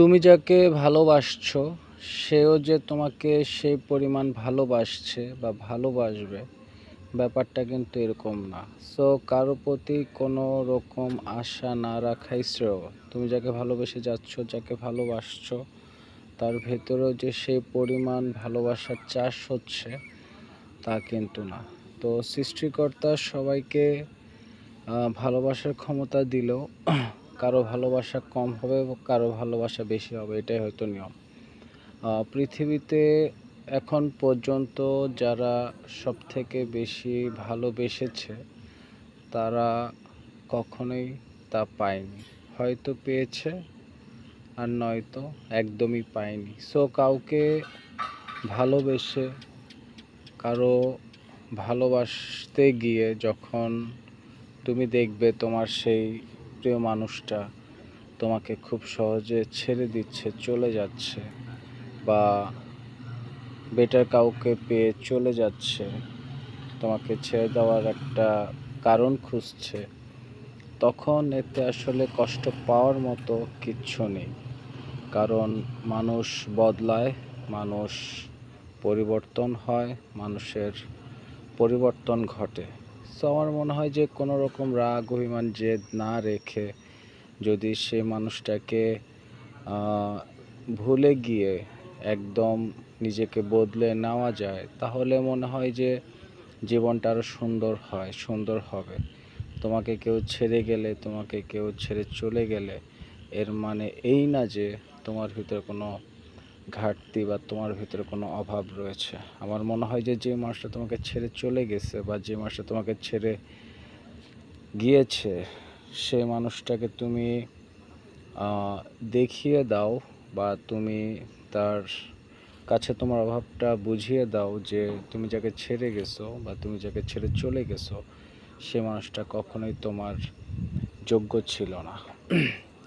তুমি যাকে ভালোবাসছো, সেও যে তোমাকে সেই পরিমাণ ভালোবাসছে বা ভালোবাসবে, ব্যাপারটা কিন্তু এরকম না। সো কারও প্রতি কোনো রকম আশা না রাখাই শ্রেয়। তুমি যাকে ভালোবেসে যাচ্ছ, যাকে ভালোবাসছো, তার ভেতরেও যে সেই পরিমাণ ভালোবাসার চাষ হচ্ছে, তা কিন্তু না। তো সৃষ্টিকর্তা সবাইকে ভালোবাসার ক্ষমতা দিলেও কারও ভালোবাসা কম হবে কারও ভালোবাসা বেশি হবে, এটাই হয়তো নিয়ম। পৃথিবীতে এখন পর্যন্ত যারা সব থেকে বেশি ভালোবেসেছে, তারা কখনোই তা পায়নি। হয়তো পেয়েছে আর নয়তো একদমই পায়নি। সো কাউকে ভালোবেসে, কারও ভালোবাসতে গিয়ে যখন তুমি দেখবে তোমার সেই প্রিয় মানুষটা তোমাকে খুব সহজে ছেড়ে দিচ্ছে, চলে যাচ্ছে বা বেটার কাউকে পেয়ে চলে যাচ্ছে। তোমাকে ছেড়ে দেওয়ার একটা কারণ খুঁজছে। তখন এতে আসলে কষ্ট পাওয়ার মতো কিচ্ছু নেই। কারণ মানুষ বদলায়, মানুষ পরিবর্তন হয়, মানুষের পরিবর্তন ঘটে। সো আমার মনে হয় যে কোনো রকম রাগ, অভিমান, জেদ না রেখে যদি সে মানুষটাকে ভুলে গিয়ে একদম নিজেকে বদলে নেওয়া যায়, তাহলে মনে হয় যে জীবনটা আরও সুন্দর হয়, সুন্দর হবে। তোমাকে কেউ ছেড়ে গেলে, তোমাকে কেউ ছেড়ে চলে গেলে, এর মানে এই না যে তোমার ভিতরে কোনো ঘাটতি বা তোমার ভিতরে কোনো অভাব রয়েছে? আমার মনে হয় যে যে মানুষটা তোমাকে ছেড়ে চলে গেছে বা যে মানুষটা তোমাকে ছেড়ে গিয়েছে সেই মানুষটাকে তুমি দেখিয়ে দাও বা তুমি তার কাছে তোমার অভাবটা বুঝিয়ে দাও যে, তুমি যাকে ছেড়ে গেছো বা তুমি যাকে ছেড়ে চলে গেছো, সে মানুষটা কখনোই তোমার যোগ্য ছিল না।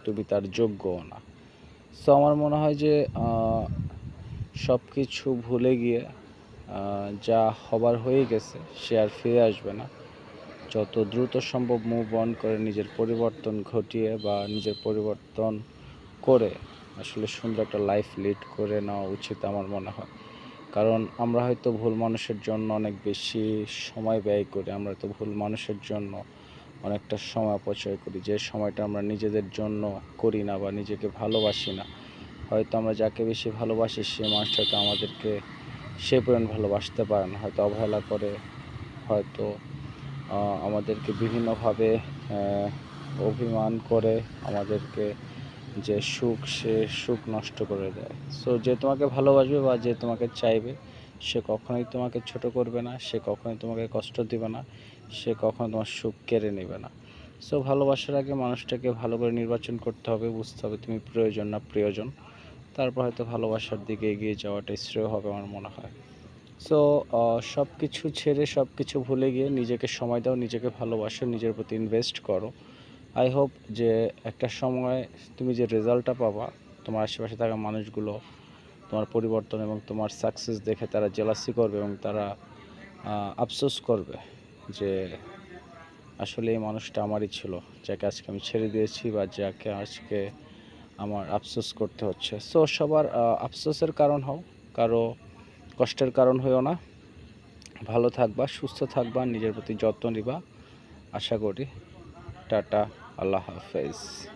তুমি তার যোগ্যও না। সো আমার মনে হয় যে সব কিছু ভুলে গিয়ে যা হবার হয়ে গেছে, সে আর ফিরে আসবে না। যত দ্রুত সম্ভব মুভ অন করে নিজের পরিবর্তন ঘটিয়ে বা নিজের পরিবর্তন করে, আসলে সুন্দর একটা লাইফ লিড করে নেওয়া উচিত আমার মনে হয়। কারণ আমরা হয়তো ভুল মানুষের জন্য অনেক বেশি সময় ব্যয় করি, আমরা তো ভুল মানুষের জন্য অনেকটা সময় অপচয় করি। যে সময়টা আমরা নিজেদের জন্য করি না বা নিজেকে ভালোবাসি না হয়তো আমরা যাকে বেশি ভালোবাসি সে মানুষটা হয়তো আমাদেরকে সে পরিমাণ ভালোবাসতে পারে না। হয়তো অবহেলা করে, হয়তো আমাদেরকে বিভিন্নভাবে অভিমান করে আমাদেরকে যে সুখ, সে সুখ নষ্ট করে দেয়। সো যে তোমাকে ভালোবাসবে বা যে তোমাকে চাইবে, সে কখনোই তোমাকে ছোট করবে না, সে কখনোই তোমাকে কষ্ট দিবে না, সে কখনো তোমার সুখ কেড়ে নেবে না। সো ভালোবাসার আগে মানুষটাকে ভালো করে নির্বাচন করতে হবে, বুঝতে হবে তুমি প্রয়োজন না প্রিয়জন। তারপর হয়তো ভালোবাসার দিকে এগিয়ে যাওয়াটাই শ্রেয় হবে আমার মনে হয়। সো সব কিছু ছেড়ে সব কিছু ভুলে গিয়ে নিজেকে সময় দাও, নিজেকে ভালোবাসো, নিজের প্রতি ইনভেস্ট করো। আই হোপ যে একটা সময় তুমি যে রেজাল্টটা পাবা, তোমার আশেপাশে থাকা মানুষগুলো, তোমার পরিবর্তন এবং তোমার সাকসেস দেখে তারা জেলাসি করবে এবং তারা আফসোস করবে যে আসলে এই মানুষটা আমারই ছিল, যাকে আজকে আমি ছেড়ে দিয়েছি বা যাকে আজকে আমার আফসোস করতে হচ্ছে। সো সবার আফসোসের কারণ হও, কারও কষ্টের কারণ হইও না। ভালো থাকবা, সুস্থ থাকবা, নিজের প্রতি যত্ন নিবা। আশা করি। টাটা, আল্লাহ হাফেজ।